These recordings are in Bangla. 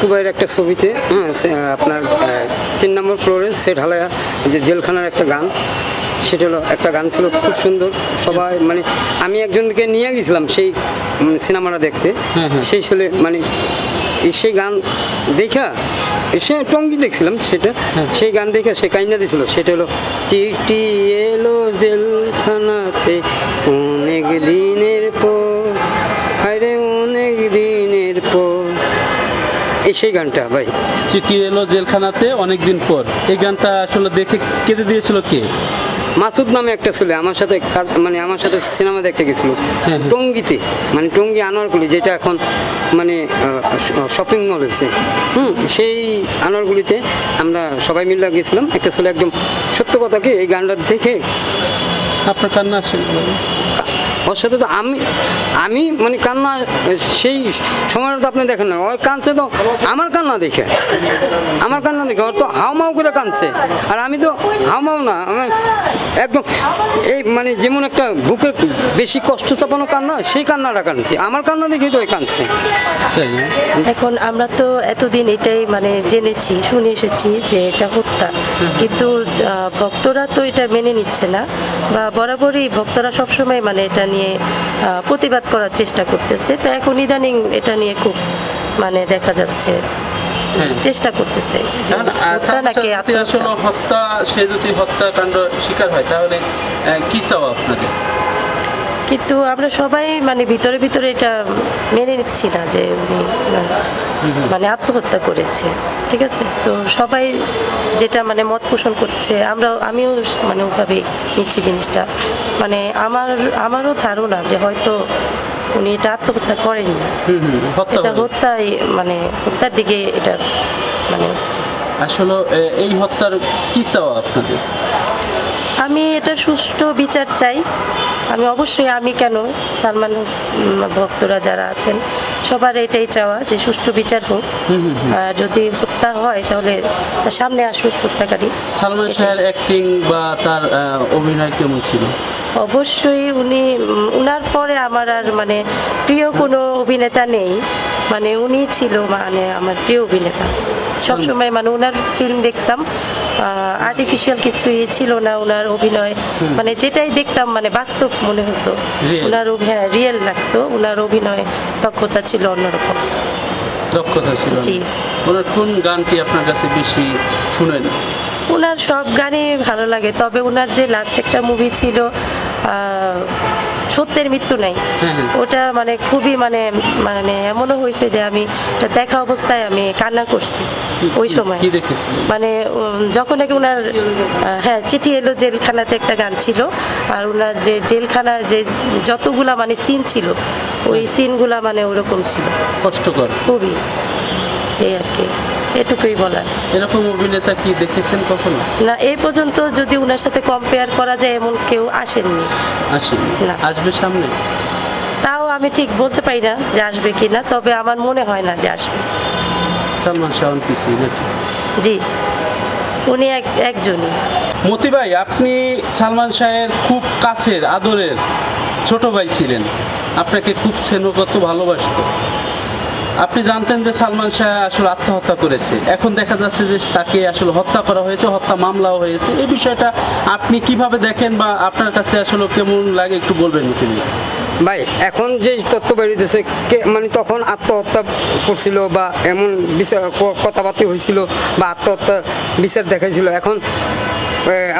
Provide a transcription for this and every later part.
কুবাইয়ের একটা ছবিতে হ্যাঁ সে- আপনার তিন নম্বর ফ্লোরে সেট হালায়া যে জেলখানার একটা গান। সেটা হলো একটা গান ছিল খুব সুন্দর। সবাই মানে আমি একজনকে নিয়ে গেছিলাম সেই সিনেমাটা দেখতে। সেই ছেলে মানে সেই গান দেখা সে টঙ্গি দেখছিলাম সেটা। সেই গান দেখে সে কাইনা দিছিল। সেটা হলো চিঠি এলো জেলখানাতে অনেক দিনের পর এই সেই গানটা ভাই। চিঠি এলো জেলখানাতে অনেকদিন পর। এই গানটা আসলে দেখে কেঁদে দিয়েছিল কে? মাসুদ নামে একটা ছেলে আমার সাথে কাজ মানে আমার সাথে সিনেমা দেখতে গেছিল। হ্যাঁ, হ্যাঁ। টঙ্গিতে মানে টঙ্গি আনোয়ারগুলি যেটা এখন মানে শপিং মল হয়েছে হুম সেই আনোয়ারগুলিতে আমরা সবাই মিলে গেছিলাম। একটা ছেলে একদম সত্য কথা কি এই গানটা দেখে আপনার কান্না আসে? ওর সাথে তো আমি আমি মানে কান্না, সেই সময়টা তো আপনি দেখেন না, ওর কাঁদছে তো, আমার কান্না দেখে, আমার কান্না দেখে, ওর তো হাউমাউ করে কাঁদছে, আর আমি তো হাউমাউ না, আমি একদম এই মানে যেমন একটা বুকের বেশি কষ্ট চাপানো কান্না, সেই কান্নাটা কাঁদছি, আমার কান্না দেখেই তো ওই কাঁদছে। এখন আমরা তো এতদিন এটাই মানে জেনেছি, শুনে এসেছি যে এটা হত্যা, কিন্তু ভক্তরা তো এটা মেনে নিচ্ছে না, বা বরাবরই ভক্তরা সবসময় মানে এটা নিয়ে প্রতিবাদ করার চেষ্টা করতেছে। তো এখন ইদানিং এটা নিয়ে খুব মানে দেখা যাচ্ছে হ্যাঁ। চেষ্টা করতেছে। হত্যা সে যদি হত্যাকাণ্ড শিকার হয় তাহলে কি চাও আপনাদের? কিন্তু আমরা সবাই মানে ভিতরে ভিতরে এটা মেনে নিচ্ছি না যে উনি মানে আত্মহত্যা করেছে ঠিক আছে? তো সবাই যেটা মানে মত পোষণ করছে আমরা আমিও মানে ওভাবে নিচ্ছি জিনিসটা। মানে আমার আমারও ধারণা যে হয়তো উনি এটা আত্মহত্যা করেননি হুম হুম হত্যা এটা হলো। হত্যায় মানে হত্যার দিকে এটা মানে হচ্ছে। আসলে এই হত্যার কি চাওয়া আপনাদের? আমি এটা সুষ্ঠু বিচার চাই। আমি অবশ্যই আমি কেন সালমান ভক্তরা যারা আছেন সবার এটাই চাওয়া যে সুষ্ঠু বিচার হোক। আর যদি হত্যা হয় তাহলে তার সামনে আসুক হত্যাকারী। সালমান। শাহের অ্যাক্টিং বা তার অভিনয় কেমন ছিল? অবশ্যই উনি উনার পরে আমার আর মানে প্রিয় কোনো অভিনেতা নেই। মানে উনি ছিল মানে আমার প্রিয় অভিনেতা। সবসময় মানে ওনার ফিল্ম দেখতাম। আর্টিফিশিয়াল কিছুই ছিল না ওনার অভিনয়। মানে যেটাই দেখতাম মানে বাস্তব মনে হতো. ওনার হ্যাঁ রিয়েল লাগতো। ওনার অভিনয় দক্ষতা ছিল অন্যরকম। দক্ষতা ছিল জি। ওনার কোন গানটি আপনার কাছে বেশি শুনেন? ওনার সব গানই ভালো লাগে। তবে ওনার যে লাস্ট একটা মুভি ছিল সত্যের মৃত্যু নাই। ওটা মানে খুবই মানে মানে এমনও হয়েছে যে আমি দেখা অবস্থায় আমি কান্না করছি ওই সময়। মানে যখন নাকি ওনার হ্যাঁ চিঠি এলো জেলখানাতে একটা গান ছিল। আর ওনার যে জেলখানা যে যতগুলা মানে সিন ছিল ওই সিনগুলা মানে ওরকম ছিল। কষ্টকর। খুবই। এই আর কি। এটুকুই বলার। এরকম অভিনেতা কি দেখেছেন কখনো? না এই পর্যন্ত যদি ওনার সাথে কম্পেয়ার করা যায় এমন কেউ আসেননি। আসেনি না। আসবে সামনে? তাও আমি ঠিক বলতে পারি না যে আসবে কি না তবে আমার মনে হয় না যে আসবে। সালমান শাহন পিসি নাকি জি। উনি এক একজনই। মতি ভাই আপনি সালমান শাহের খুব কাছের আদরের ছোট ভাই ছিলেন। আপনাকে খুব স্নেহগত ভালোবাসতো। আপনি জানতেন যে সালমান শাহ আসলে আত্মহত্যা করেছে। এখন দেখা যাচ্ছে যে তাকে আসলে হত্যা করা হয়েছে, হত্যা মামলাও হয়েছে। এই বিষয়টা আপনি কীভাবে দেখেন বা আপনার কাছে আসলে কেমন লাগে একটু বলবেন মতি ভাই, এখন যে তত্ত্ব বেরিয়েছে মানে তখন আত্মহত্যা করছিল বা এমন বিচার কথাবার্তা হয়েছিল বা আত্মহত্যা বিচার দেখাইছিল। এখন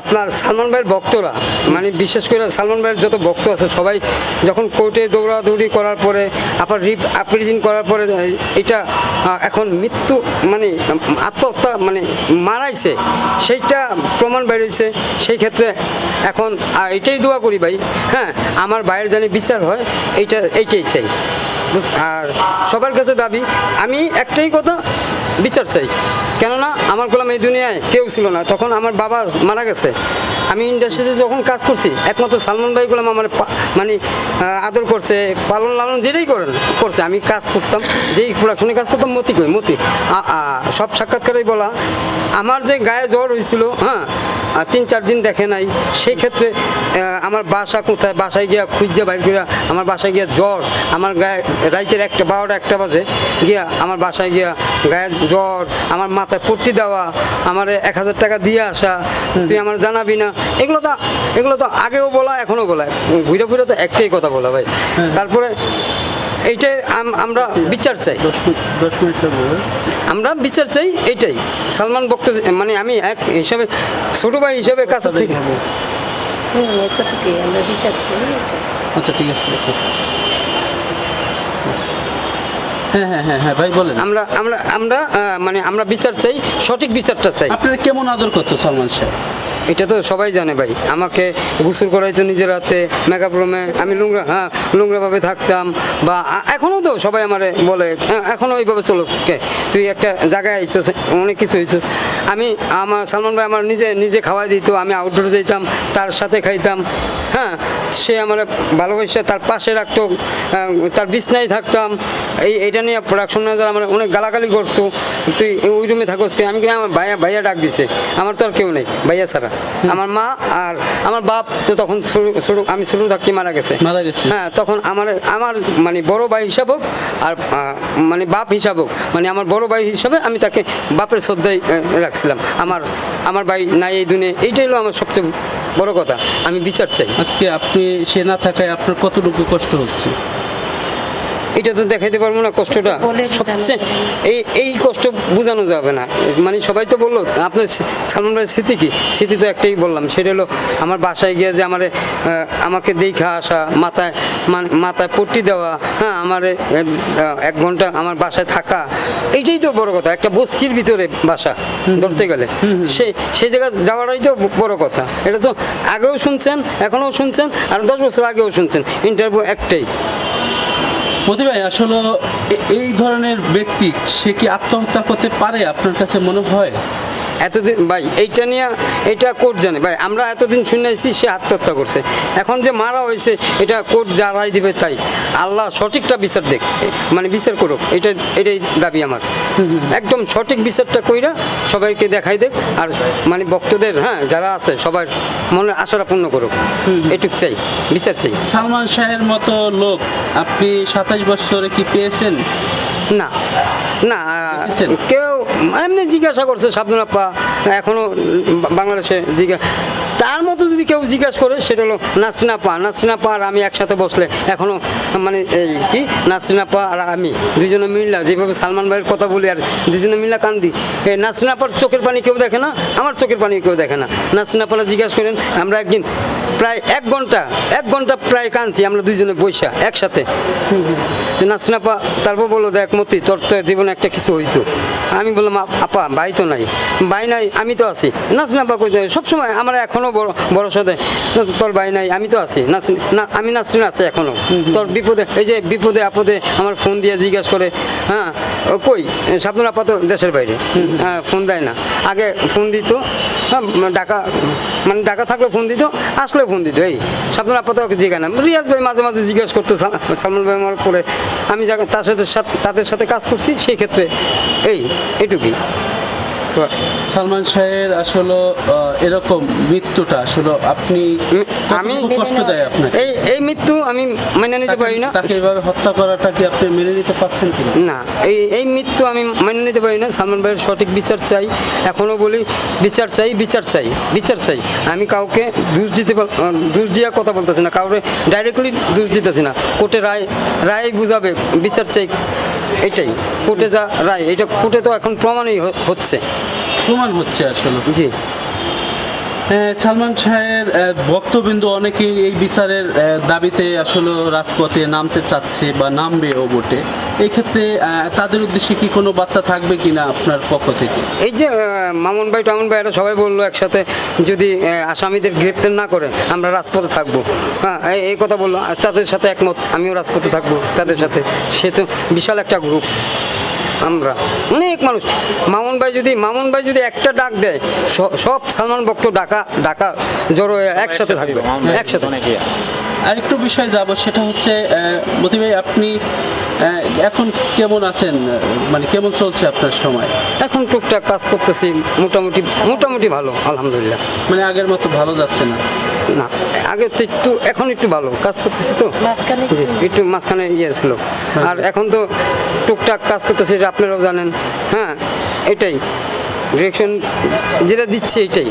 আপনার সালমান ভাইয়ের ভক্তরা মানে বিশেষ করে সালমান ভাইয়ের যত ভক্ত আছে, সবাই যখন কোর্টে দৌড়াদৌড়ি করার পরে, আবার রিপ আপ্রিজিন করার পরে এটা এখন মৃত্যু মানে আত্মহত্যা মানে মারাইছে, সেইটা প্রমাণ বেরিয়েছে সেই ক্ষেত্রে এখন এটাই দোয়া করি ভাই হ্যাঁ আমার ভাইয়ের জানি বিচার হয়, এইটা, এইটাই চাই। আর সবার কাছে দাবি, আমি একটাই কথা বিচার চাই। কেননা আমার গোলাম এই দুনিয়ায় কেউ ছিল না। তখন আমার বাবা মারা গেছে। আমি ইন্ডাস্ট্রিতে যখন কাজ করছি, একমাত্র সালমান ভাই গোলাম আমার মানে আদর করছে, পালন লালন যেটাই করেন, করছে। আমি কাজ করতাম, যেই প্রোডাকশনে কাজ করতাম, মতি কই, মতি। সব সাক্ষাৎকারেই বলা, আমার যে গায়ে জ্বর হয়েছিল হ্যাঁ তিন চার দিন দেখে নাই। সেই ক্ষেত্রে আমার বাসা কোথায়, বাসায় গিয়া খুঁজে বাইর করে আমার বাসায় গিয়া জ্বর, আমার গায়ে, রাইতের একটা বারোটা, একটা বাজে, গিয়া আমার বাসায় গিয়া গায়ে জ্বর আমার মাথায় পট্টি দেওয়া আমার এক হাজার টাকা দিয়ে আসা তুই আমার জানাবি না। এগুলো তো এগুলো তো আগেও বলা এখনও বলা। ঘুরে ফিরে তো একটাই কথা বলা ভাই। তারপরে এইটাই আমরা বিচার চাই। আমরা বিচার চাই এইটাই। সালমান বক্ত মানে আমি এক হিসাবে ছোট ভাই হিসাবে কাছে থেকে। হুম এতটুকুই আমরা বিচার চাই আচ্ছা ঠিক আছে। হ্যাঁ হ্যাঁ হ্যাঁ হ্যাঁ ভাই বলেন। আমরা আমরা আমরা মানে আমরা বিচার চাই সঠিক বিচারটা চাই। আপনার কেমন আদর করতো সালমান শাহ এটা তো সবাই জানে ভাই। আমাকে গোসল করাইতো নিজের হাতে মেকআপ রুমে আমি লুংরা হ্যাঁ লুংরাভাবে থাকতাম বা এখনও তো সবাই আমারে বলে এখনও ওইভাবে চলো। কে তুই একটা জায়গায় আইসস অনেক কিছু হইছস। আমি আমার সালমান ভাই আমার নিজে নিজে খাওয়াই দিত আমি আউটডোর যেতাম তার সাথে খাইতাম হ্যাঁ সে আমার ভালোবাসা তার পাশে রাখতো তার বিছনায় থাকতাম। এই এটা নিয়ে প্রোডাকশন ম্যানেজার আমার অনেক গালাগালি করতো। তুই ওই রুমে থাকোস কে? আমি কি আমার ভাইয়া ভাইয়া ডাক দিছে। আমার তো আর কেউ নেই ভাইয়া ছাড়া। আমার মা আর আমার বাপ তো তখন শুরু শুরু আমি শুরু থাকতে মারা গেছে। মারা গেছে। হ্যাঁ তখন আমার আমার মানে বড় ভাই হিসাব হোক আর মানে বাপ হিসাব হোক মানে আমার বড় ভাই হিসাবে আমি তাকে বাপের শ্রদ্ধায় রাখছিলাম। আমার আমার ভাই নাই এই দুনিয়া এইটাই হলো আমার সবচেয়ে বড় কথা আমি বিচার চাই। আজকে আপনি সে না থাকায় আপনার কতটুকু কষ্ট হচ্ছে? এটা তো দেখাইতে পারব না কষ্টটা। সবচেয়ে এই এই কষ্ট বোঝানো যাবে না। মানে সবাই তো বলল আপনার সালমান ভাইয়ের স্মৃতি কি? স্মৃতি তো একটাই বললাম সেটা হলো আমার বাসায় গিয়ে যে আমার আমাকে দেখা আসা মাথায় মানে- মাথায় পট্টি দেওয়া হ্যাঁ আমার এক ঘণ্টা আমার বাসায় থাকা এইটাই তো বড় কথা। একটা বস্তির ভিতরে বাসা ধরতে গেলে। সেই সেই জায়গায় যাওয়াটাই তো বড় কথা। এটা তো আগেও শুনছেন এখনও শুনছেন আর দশ বছর আগেও শুনছেন। ইন্টারভিউ একটাই। মোদি ভাই, আসলে এই ধরনের ব্যক্তি, সে কি আত্মহত্যা করতে পারে আপনার কাছে মনে হয়? এতদিন ভাই এইটা নিয়ে এটা কোর্ট জানে। ভাই আমরা এতদিন শুনেছি সে আত্মহত্যা করছে। এখন যে মারা হয়েছে এটা কোর্ট যা রায় দিবে তাই। আল্লাহ সঠিকটা বিচার দেখ মানে বিচার করুক এটা এটাই দাবি আমার। একদম সঠিক বিচারটা কইরা সবাইকে দেখাই দেখ আর মানে ভক্তদের হ্যাঁ যারা আছে সবার মনের আশাটা পূর্ণ করুক। এটুক চাই বিচার চাই। সালমান শাহের মতো লোক আপনি সাতাশ বছরে কি পেয়েছেন? না। না? কেউ এমনি জিজ্ঞাসা করছে সাবধান আপা এখনও বাংলাদেশে জিজ্ঞাসা তার মতো যদি কেউ জিজ্ঞাসা করে, সেটা হলো নাসরিন আপা নাসরিন আপা আর আমি একসাথে বসলে এখনও মানে এই কি, নাসরিন আপা আর আমি দুজনে মিল্লা, যেভাবে সালমান ভাইয়ের কথা বলি আর দুজনে মিল্লা কান্দি, এই নাসরিন আপার চোখের পানি কেউ দেখে না, আমার চোখের পানি কেউ দেখে না নাসরিন আপারা জিজ্ঞাসা করেন, আমরা একদিন প্রায় এক ঘণ্টা এক ঘণ্টা প্রায় কাঁদছি, আমরা দুইজনে বৈশা একসাথে। নাসরিন আপা তারপর বলল, দেখ মতি, তোর তো জীবনে একটা কিছু হইতো। আমি বললাম, আপা ভাই তো নাই। ভাই নাই, আমি তো আছি। নাসরিন আপা কই সবসময় আমার এখনও বড় বড় সাথে তোর ভাই নাই, আমি তো আছি। নাচ না, আমি নাসরিন আছে এখনও তোর বিপদে, এই যে বিপদে, আপদে আমার ফোন দিয়ে জিজ্ঞাসা করে হ্যাঁ কই? সাবধান, আপা তো দেশের বাইরে। হ্যাঁ ফোন দেয় না। আগে ফোন দিত হ্যাঁ ডাকা মানে ডাকা থাকলে ফোন দিত, আসলে ফোন দিত, এই সাবধান আপাতত জিজ্ঞাসা রিয়াজ ভাই মাঝে মাঝে জিজ্ঞেস করতো, সাল- সালমান ভাই আমার পরে আমি তার সাথ- তাদের সাথে কাজ করছি, সেই ক্ষেত্রে, এই, এটুকুই। তো সালমান শাহের আসলে এরকম মৃত্যুটা আসলে আপনি আমি কষ্ট দেয় আপনাকে? এই এই মৃত্যু আমি মেনে নিতে পারি না। তাকে এভাবে হত্যা করাটা কি আপনি মেনে নিতে পারছেন কিনা? না এই এই মৃত্যু আমি মেনে নিতে পারি না। সালমান ভাইয়ের সঠিক বিচার চাই। এখনও বলি বিচার চাই বিচার চাই বিচার চাই। আমি কাউকে দোষ দিতে পার- দোষ দিয়া কথা বলতেছি না। কাউরে ডাইরেক্টলি দোষ দিতেছি না। কোর্টে রায় রায় বুঝাবে বিচার চাই। এটাই কোর্টে যা রায় এটা কোর্টে তো এখন প্রমাণই হচ্ছে। প্রমাণ হচ্ছে আসলে। জি। সালমান শাহের ভক্তবৃন্দ অনেকেই এই বিচারের দাবিতে আসলে রাজপথে নামতে চাচ্ছে বা নামবেও বটে। এই ক্ষেত্রে তাদের উদ্দেশ্যে কি কোনো বার্তা থাকবে কিনা আপনার পক্ষ থেকে? এই যে মামুন ভাই, টামুন ভাই এরা সবাই বলল একসাথে, যদি আসামিদের গ্রেপ্তার না করে, আমরা রাজপথে থাকব। হ্যাঁ এই- কথা বলল তাদের সাথে একমত, আমিও রাজপথে থাকব, তাদের সাথে। সে তো বিশাল একটা গ্রুপ আমরা অনেক মানুষ। মামুন ভাই যদি মামুন ভাই যদি একটা ডাক দেয় সব সালমান ভক্ত ডাকা ডাকা জড়ো একসাথে থাকবে একসাথে। আরেকটু বিষয় যাব সেটা হচ্ছে মতি ভাই আপনি এখন কেমন আছেন? মানে কেমন চলছে আপনার সময়? এখন টুকটাক কাজ করতেছি মোটামুটি মোটামুটি ভালো আলহামদুলিল্লাহ। মানে আগের মতো ভালো যাচ্ছে না? না আগে তো একটু এখন একটু ভালো কাজ করতেছি তো। জি একটু মাঝখানে ইয়ে ছিল। আর এখন তো টুকটাক কাজ করতেছি এটা আপনারাও জানেন। হ্যাঁ এটাই। ডিরেকশন যেটা দিচ্ছে এটাই।